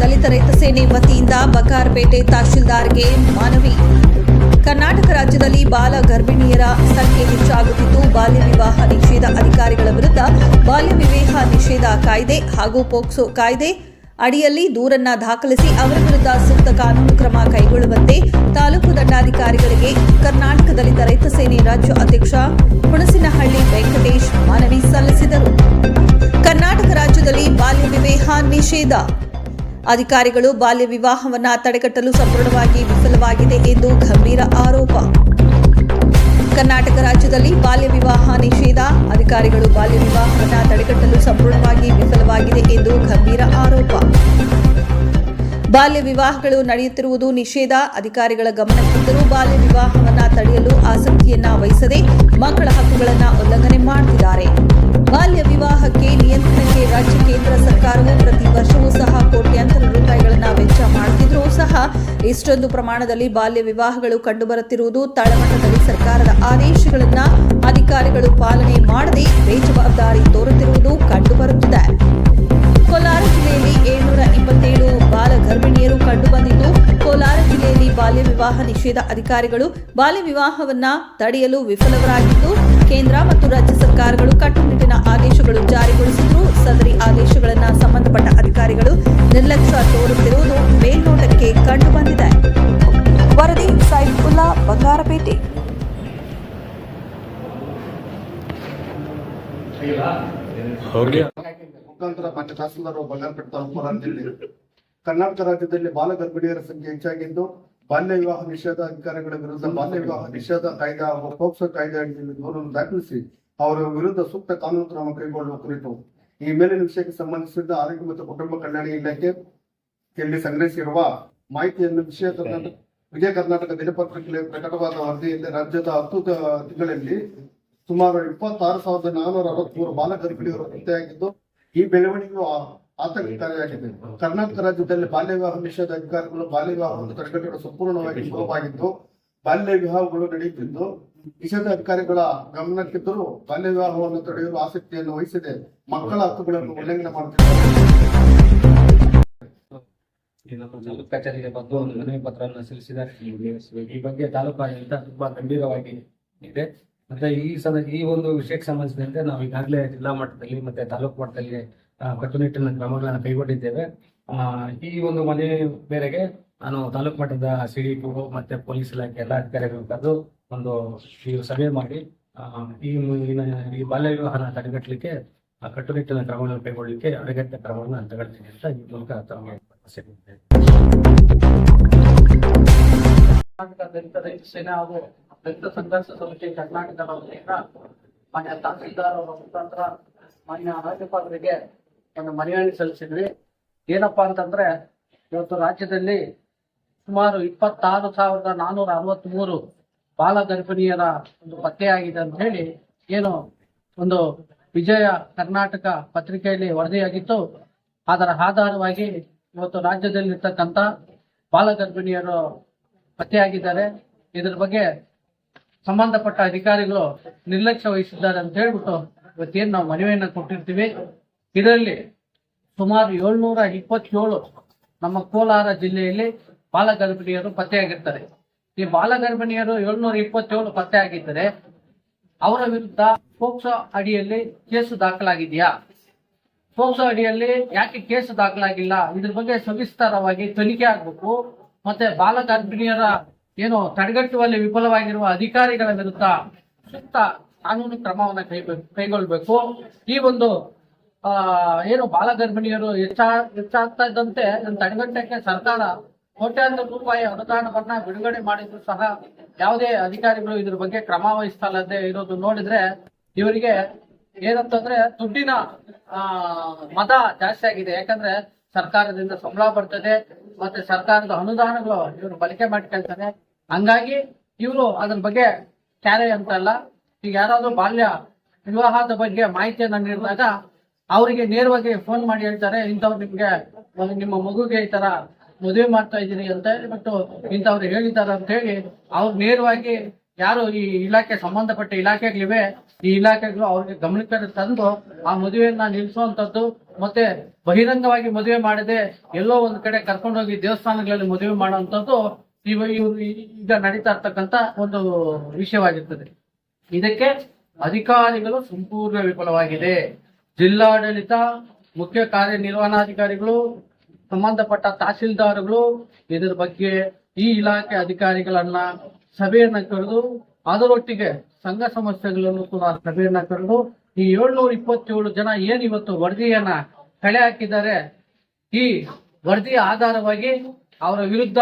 ದಲಿತ ರೈತ ಸೇನೆ ವತಿಯಿಂದ ಬಕಾರ್ಪೇಟೆ ತಹಶೀಲ್ದಾರ್ಗೆ ಮನವಿ. ಕರ್ನಾಟಕ ರಾಜ್ಯದಲ್ಲಿ ಬಾಲ ಗರ್ಭಿಣಿಯರ ಸಂಖ್ಯೆ ಹೆಚ್ಚಾಗುತ್ತಿದ್ದು, ಬಾಲ್ಯ ವಿವಾಹ ನಿಷೇಧ ಅಧಿಕಾರಿಗಳ ವಿರುದ್ಧ ಬಾಲ್ಯ ವಿವಾಹ ನಿಷೇಧ ಕಾಯ್ದೆ ಹಾಗೂ ಪೋಕ್ಸೋ ಕಾಯ್ದೆ ಅಡಿಯಲ್ಲಿ ದೂರನ್ನ ದಾಖಲಿಸಿ ಅವರ ವಿರುದ್ಧ ಸೂಕ್ತ ಕಾನೂನು ಕ್ರಮ ಕೈಗೊಳ್ಳುವಂತೆ ತಾಲೂಕು ದಂಡಾಧಿಕಾರಿಗಳಿಗೆ ಕರ್ನಾಟಕ ದಲಿತ ರೈತ ಸೇನೆ ರಾಜ್ಯ ಅಧ್ಯಕ್ಷ ಹುಣಸಿನಹಳ್ಳಿ ವೆಂಕಟೇಶ್ ಮನವಿ ಸಲ್ಲಿಸಿದರು. ಕರ್ನಾಟಕ ರಾಜ್ಯದಲ್ಲಿ ಬಾಲ್ಯ ವಿವಾಹ ನಿಷೇಧ ಅಧಿಕಾರಿಗಳು ಬಾಲ್ಯ ವಿವಾಹವನ್ನ ತಡೆಗಟ್ಟಲು ಸಂಪೂರ್ಣವಾಗಿ ವಿಫಲವಾಗಿದೆ ಎಂದು ಗಂಭೀರ ಆರೋಪ. ಕರ್ನಾಟಕ ರಾಜ್ಯದಲ್ಲಿ ಬಾಲ್ಯ ವಿವಾಹ ನಿಷೇಧ. ಅಧಿಕಾರಿಗಳು ಬಾಲ್ಯ ವಿವಾಹವನ್ನ ತಡೆಗಟ್ಟಲು ಸಂಪೂರ್ಣವಾಗಿ ವಿಫಲವಾಗಿದೆ ಎಂದು ಗಂಭೀರ ಆರೋಪ. ಬಾಲ್ಯ ವಿವಾಹಗಳು ನಡೆಯುತ್ತಿರುವುದು ನಿಷೇಧ. ಅಧಿಕಾರಿಗಳ ಗಮನಕ್ಕಿದ್ದರೂ ಬಾಲ್ಯ ವಿವಾಹವನ್ನ ತಡೆಯಲು ಆಸಕ್ತಿಯನ್ನ ವಹಿಸದೆ ಮಕ್ಕಳ ಹಕ್ಕುಗಳನ್ನು ಉಲ್ಲಂಘನೆ ಮಾಡುತ್ತಿದ್ದಾರೆ ಇಷ್ಟೊಂದು ಪ್ರಮಾಣದಲ್ಲಿ ಬಾಲ್ಯ ವಿವಾಹಗಳು ಕಂಡುಬರುತ್ತಿರುವುದು ತಳಮಟ್ಟದಲ್ಲಿ ಸರ್ಕಾರದ ಆದೇಶಗಳನ್ನು ಅಧಿಕಾರಿಗಳು ಪಾಲನೆ ಮಾಡದೆ ಬೇಜವಾಬ್ದಾರಿ ತೋರುತ್ತಿರುವುದು ಕಂಡುಬರುತ್ತಿದೆ. ಕೋಲಾರ ಜಿಲ್ಲೆಯಲ್ಲಿ ಏಳ್ನೂರ ಇಪ್ಪತ್ತೇಳು ಬಾಲ ಗರ್ಭಿಣಿಯರು ಕಂಡುಬಂದಿದ್ದು, ಕೋಲಾರ ಜಿಲ್ಲೆಯಲ್ಲಿ ಬಾಲ್ಯ ವಿವಾಹ ನಿಷೇಧ ಅಧಿಕಾರಿಗಳು ಬಾಲ್ಯ ವಿವಾಹವನ್ನ ತಡೆಯಲು ವಿಫಲವರಾಗಿದ್ದು ಕೇಂದ್ರ ಮತ್ತು ರಾಜ್ಯ ಸರ್ಕಾರಗಳು ಕಟ್ಟುನಿಟ್ಟಿನ ಆದೇಶಗಳು ಜಾರಿಗೊಳಿಸಿದ್ರು ಸದರಿ ಮುಖಾಂತರ ಮಾನ್ಯ ತಹಸೀಲ್ದಾರ್ ಬಂಗಾರಪೇಟೆ ತಾಲೂಕು ಹೇಳಿದ್ರು. ಕರ್ನಾಟಕ ರಾಜ್ಯದಲ್ಲಿ ಬಾಲ ಗರ್ಭಿಣಿಯರ ಸಂಖ್ಯೆ ಹೆಚ್ಚಾಗಿದ್ದು, ಬಾಲ್ಯ ವಿವಾಹ ನಿಷೇಧ ಅಧಿಕಾರಿಗಳ ವಿರುದ್ಧ ಬಾಲ್ಯ ವಿವಾಹ ನಿಷೇಧ ಕಾಯ್ದೆ ಹಾಗೂ ಪೋಕ್ಸೋ ಕಾಯ್ದೆ ಅಡಿಯಲ್ಲಿ ದೂರನ್ನು ದಾಖಲಿಸಿ ಅವರ ವಿರುದ್ಧ ಸೂಕ್ತ ಕಾನೂನು ಕ್ರಮ ಕೈಗೊಳ್ಳುವ ಕುರಿತು ಈ ಮೇಲಿನ ವಿಷಯಕ್ಕೆ ಸಂಬಂಧಿಸಿದ ಆರೋಗ್ಯ ಮತ್ತು ಕುಟುಂಬ ಕಲ್ಯಾಣ ಇಲಾಖೆ ಇಲ್ಲಿ ಸಂಗ್ರಹಿಸಿರುವ ಮಾಹಿತಿಯನ್ನು ವಿಷಯ ಕರ್ನಾಟಕ ವಿಜಯ ಕರ್ನಾಟಕ ದಿನಪತ್ರಿಕೆಯಲ್ಲಿ ಪ್ರಕಟವಾದ ವರದಿಯಲ್ಲಿ ರಾಜ್ಯದ ಹತ್ತು ತಿಂಗಳಲ್ಲಿ ಸುಮಾರು ಇಪ್ಪತ್ತಾರು ಸಾವಿರದ ನಾನೂರ ಅರವತ್ಮೂರು ಬಾಲ ಗರ್ಭಿಣಿಯರು ಪತ್ತೆಯಾಗಿದ್ದು, ಈ ಬೆಳವಣಿಗೆಯು ಆತಂಕಕಾರಿಯಾಗಿದೆ. ಕರ್ನಾಟಕ ರಾಜ್ಯದಲ್ಲಿ ಬಾಲ್ಯ ವಿವಾಹ ನಿಷೇಧ ಅಧಿಕಾರಿಗಳು ಬಾಲ್ಯ ವಿವಾಹವನ್ನು ತಡೆಗಟ್ಟಲು ಸಂಪೂರ್ಣವಾಗಿ ವಿಫಲವಾಗಿದ್ದು ಬಾಲ್ಯ ವಿವಾಹಗಳು ನಡೆಯುತ್ತಿದ್ದು, ನಿಷೇಧ ಅಧಿಕಾರಿಗಳ ಗಮನಕ್ಕಿದ್ದರೂ ಬಾಲ್ಯ ವಿವಾಹವನ್ನು ತಡೆಯಲು ಆಸಕ್ತಿಯನ್ನು ವಹಿಸಿದೆ ಮಕ್ಕಳ ಹಕ್ಕುಗಳನ್ನು ಉಲ್ಲಂಘನೆ ಮಾಡುತ್ತಿದ್ದಾರೆ. ಕಚೇರಿಗೆ ಬಂದು ಒಂದು ಮನವಿ ಪತ್ರವನ್ನು ಸಲ್ಲಿಸಿದ್ದಾರೆ ಈ ಬಗ್ಗೆ ತಾಲೂಕು ಆಡಳಿತ ತುಂಬಾ ಗಂಭೀರವಾಗಿ ಇದೆ. ಮತ್ತೆ ಈ ಸದ ಈ ಒಂದು ವಿಷಯಕ್ಕೆ ಸಂಬಂಧಿಸಿದಂತೆ ನಾವು ಈಗಾಗಲೇ ಜಿಲ್ಲಾ ಮಟ್ಟದಲ್ಲಿ ಮತ್ತೆ ತಾಲೂಕು ಮಟ್ಟದಲ್ಲಿ ಕಟ್ಟುನಿಟ್ಟಿನ ಕ್ರಮಗಳನ್ನು ಕೈಗೊಂಡಿದ್ದೇವೆ. ಈ ಒಂದು ಮನೆ ಮೇರೆಗೆ ನಾನು ತಾಲೂಕು ಮಟ್ಟದ ಸಿ ಡಿ ಪಿ ಮತ್ತೆ ಪೊಲೀಸ್ ಇಲಾಖೆ ಎಲ್ಲ ಅಧಿಕಾರಿಗಳು ಕರೆದು ಒಂದು ಸಭೆ ಮಾಡಿ ಈ ಬಾಲ್ಯ ವಿವಾಹನ ತಡೆಗಟ್ಟಲಿಕ್ಕೆ ಕಟ್ಟುನಿಟ್ಟಿನ ಕ್ರಮಗಳನ್ನು ಕೈಗೊಳ್ಳಲಿಕ್ಕೆ ಅಗತ್ಯ ಕ್ರಮಗಳನ್ನು ತಗೊಳ್ತೀನಿ ಅಂತ ಈ ಮೂಲಕ ತಮಗೆ ಸೇನೆ ಹಾಗೂ ದಲಿತ ಸಂಘರ್ಷ ಸಮಿತಿ ಕರ್ನಾಟಕದ ವತಿಯಿಂದ ಮಾನ್ಯ ತಹಸೀಲ್ದಾರ್ ಅವರ ಮುಖಾಂತರ ಮಾನ್ಯ ರಾಜ್ಯಪಾಲರಿಗೆ ಒಂದು ಮನವಿಯನ್ನು ಸಲ್ಲಿಸಿದ್ವಿ. ಏನಪ್ಪಾ ಅಂತಂದ್ರೆ ಇವತ್ತು ರಾಜ್ಯದಲ್ಲಿ ಸುಮಾರು ಇಪ್ಪತ್ತಾರು ಸಾವಿರದ ನಾನೂರ ಅರವತ್ತ್ ಮೂರು ಬಾಲ ಗರ್ಭಿಣಿಯರ ಒಂದು ಪತ್ತೆಯಾಗಿದೆ ಅಂತ ಹೇಳಿ ಏನು ಒಂದು ವಿಜಯ ಕರ್ನಾಟಕ ಪತ್ರಿಕೆಯಲ್ಲಿ ವರದಿಯಾಗಿತ್ತು. ಅದರ ಆಧಾರವಾಗಿ ಇವತ್ತು ರಾಜ್ಯದಲ್ಲಿರ್ತಕ್ಕಂಥ ಬಾಲ ಗರ್ಭಿಣಿಯರು ಪತ್ತೆಯಾಗಿದ್ದಾರೆ ಇದ್ರ ಬಗ್ಗೆ ಸಂಬಂಧಪಟ್ಟ ಅಧಿಕಾರಿಗಳು ನಿರ್ಲಕ್ಷ್ಯ ವಹಿಸಿದ್ದಾರೆ ಅಂತ ಹೇಳ್ಬಿಟ್ಟು ಇವತ್ತೇನು ನಾವು ಮನವಿಯನ್ನು ಕೊಟ್ಟಿರ್ತೀವಿ. ಇದರಲ್ಲಿ ಸುಮಾರು ಏಳ್ನೂರ ಇಪ್ಪತ್ತೇಳು ನಮ್ಮ ಕೋಲಾರ ಜಿಲ್ಲೆಯಲ್ಲಿ ಬಾಲ ಗರ್ಭಿಣಿಯರು ಪತ್ತೆಯಾಗಿರ್ತಾರೆ. ಈ ಬಾಲ ಗರ್ಭಿಣಿಯರು ಏಳ್ನೂರ ಇಪ್ಪತ್ತೇಳು ಪತ್ತೆಯಾಗಿದ್ದರೆ ಅವರ ವಿರುದ್ಧ ಪೋಕ್ಸೋ ಅಡಿಯಲ್ಲಿ ಕೇಸು ದಾಖಲಾಗಿದೆಯಾ? ಪೋಕ್ಸೋ ಅಡಿಯಲ್ಲಿ ಯಾಕೆ ಕೇಸು ದಾಖಲಾಗಿಲ್ಲ? ಇದ್ರ ಬಗ್ಗೆ ಸವಿಸ್ತಾರವಾಗಿ ತನಿಖೆ ಆಗಬೇಕು. ಮತ್ತೆ ಬಾಲ ಗರ್ಭಿಣಿಯರ ಏನು ತಡೆಗಟ್ಟುವಲ್ಲಿ ವಿಫಲವಾಗಿರುವ ಅಧಿಕಾರಿಗಳ ವಿರುದ್ಧ ಸೂಕ್ತ ಕಾನೂನು ಕ್ರಮವನ್ನು ಕೈಗೊಳ್ಳಬೇಕು ಕೈಗೊಳ್ಬೇಕು. ಈ ಒಂದು ಏನು ಬಾಲ ಗರ್ಭಿಣಿಯರು ಹೆಚ್ಚಾ ಹೆಚ್ಚಾಗ್ತಾ ಇದ್ದಂತೆ ತಡೆಗಟ್ಟಕ್ಕೆ ಸರ್ಕಾರ ಕೋಟ್ಯಾಂತರ ರೂಪಾಯಿ ಅನುದಾನವನ್ನ ಬಿಡುಗಡೆ ಮಾಡಿದ್ರು ಸಹ ಯಾವುದೇ ಅಧಿಕಾರಿಗಳು ಇದ್ರ ಬಗ್ಗೆ ಕ್ರಮ ವಹಿಸ್ತಲ್ಲದೆ ಇರೋದು ನೋಡಿದ್ರೆ ಇವರಿಗೆ ಏನಂತಂದ್ರೆ ದುಡ್ಡಿನ ಮದ ಜಾಸ್ತಿ ಆಗಿದೆ. ಯಾಕಂದ್ರೆ ಸರ್ಕಾರದಿಂದ ಸಂಬಳ ಬರ್ತದೆ, ಮತ್ತೆ ಸರ್ಕಾರದ ಅನುದಾನಗಳು ಇವರು ಬಳಕೆ ಮಾಡ್ಕೊಳ್ತಾರೆ. ಹಂಗಾಗಿ ಇವರು ಅದ್ರ ಬಗ್ಗೆ ಕ್ಯಾರೆ ಅಂತಲ್ಲ ಈಗ ಯಾರಾದ್ರೂ ಬಾಲ್ಯ ವಿವಾಹದ ಬಗ್ಗೆ ಮಾಹಿತಿಯನ್ನ ನೀಡಿದಾಗ ಅವರಿಗೆ ನೇರವಾಗಿ ಫೋನ್ ಮಾಡಿ ಹೇಳ್ತಾರೆ, ಇಂಥವ್ರು ನಿಮ್ಗೆ ನಿಮ್ಮ ಮಗುಗೆ ಈ ತರ ಮದುವೆ ಮಾಡ್ತಾ ಇದ್ದೀರಿ ಅಂತ ಹೇಳ್ಬಿಟ್ಟು ಇಂಥವ್ರು ಹೇಳಿದ್ದಾರೆ ಅಂತ ಹೇಳಿ ಅವ್ರು ನೇರವಾಗಿ ಯಾರು ಈ ಇಲಾಖೆ ಸಂಬಂಧಪಟ್ಟ ಇಲಾಖೆಗಳಿವೆ, ಈ ಇಲಾಖೆಗಳು ಅವ್ರಿಗೆ ಗಮನಕ್ಕೆ ತಂದು ಆ ಮದುವೆಯನ್ನ ನಿಲ್ಲಿಸುವಂತದ್ದು ಮತ್ತೆ ಬಹಿರಂಗವಾಗಿ ಮದುವೆ ಮಾಡದೆ ಎಲ್ಲೋ ಒಂದ್ ಕಡೆ ಕರ್ಕೊಂಡೋಗಿ ದೇವಸ್ಥಾನಗಳಲ್ಲಿ ಮದುವೆ ಮಾಡುವಂತದ್ದು ಈಗ ನಡೀತಾ ಇರ್ತಕ್ಕಂತ ಒಂದು ವಿಷಯವಾಗಿರ್ತದೆ. ಇದಕ್ಕೆ ಅಧಿಕಾರಿಗಳು ಸಂಪೂರ್ಣ ವಿಫಲವಾಗಿದೆ. ಜಿಲ್ಲಾಡಳಿತ, ಮುಖ್ಯ ಕಾರ್ಯನಿರ್ವಹಣಾಧಿಕಾರಿಗಳು, ಸಂಬಂಧಪಟ್ಟ ತಹಸೀಲ್ದಾರ್ಗಳು, ಇದರ ಬಗ್ಗೆ ಈ ಇಲಾಖೆ ಅಧಿಕಾರಿಗಳನ್ನ ಸಭೆಯನ್ನ ಕರೆದು, ಅದರೊಟ್ಟಿಗೆ ಸಂಘ ಸಮಸ್ಯೆಗಳನ್ನು ಕೂಡ ಸಭೆಯನ್ನ ಕರೆದು, ಈ ಏಳ್ನೂರ ಇಪ್ಪತ್ತೇಳು ಜನ ಏನ್ ಇವತ್ತು ವರದಿಯನ್ನ ಕಳೆ ಹಾಕಿದ್ದಾರೆ, ಈ ವರದಿಯ ಆಧಾರವಾಗಿ ಅವರ ವಿರುದ್ಧ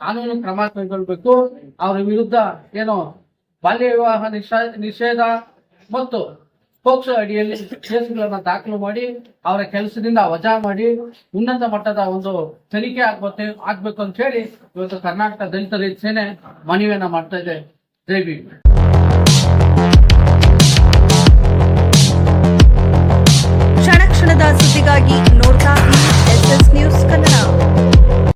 ಕಾನೂನು ಕ್ರಮ ಕೈಗೊಳ್ಬೇಕು. ಅವರ ವಿರುದ್ಧ ಏನು ಬಾಲ್ಯ ವಿವಾಹ ನಿಷ- ನಿಷೇಧ ಮತ್ತು ಪೋಕ್ಸೋ ಅಡಿಯಲ್ಲಿ ಕೇಸುಗಳನ್ನ ದಾಖಲು ಮಾಡಿ, ಅವರ ಕೆಲಸದಿಂದ ವಜಾ ಮಾಡಿ, ಉನ್ನತ ಮಟ್ಟದ ಒಂದು ತನಿಖೆ ಆಗ್ಬೇಕು ಆಗ್ಬೇಕು ಅಂತ ಹೇಳಿ ಇವತ್ತು ಕರ್ನಾಟಕ ದಲಿತ ರೈತ ಸೇನೆ ಮನವಿಯನ್ನ ಮಾಡ್ತಾ ಇದೆ. ದೇವಿ ಕ್ಷಣ ಕ್ಷಣದ ಸುದ್ದಿಗಾಗಿ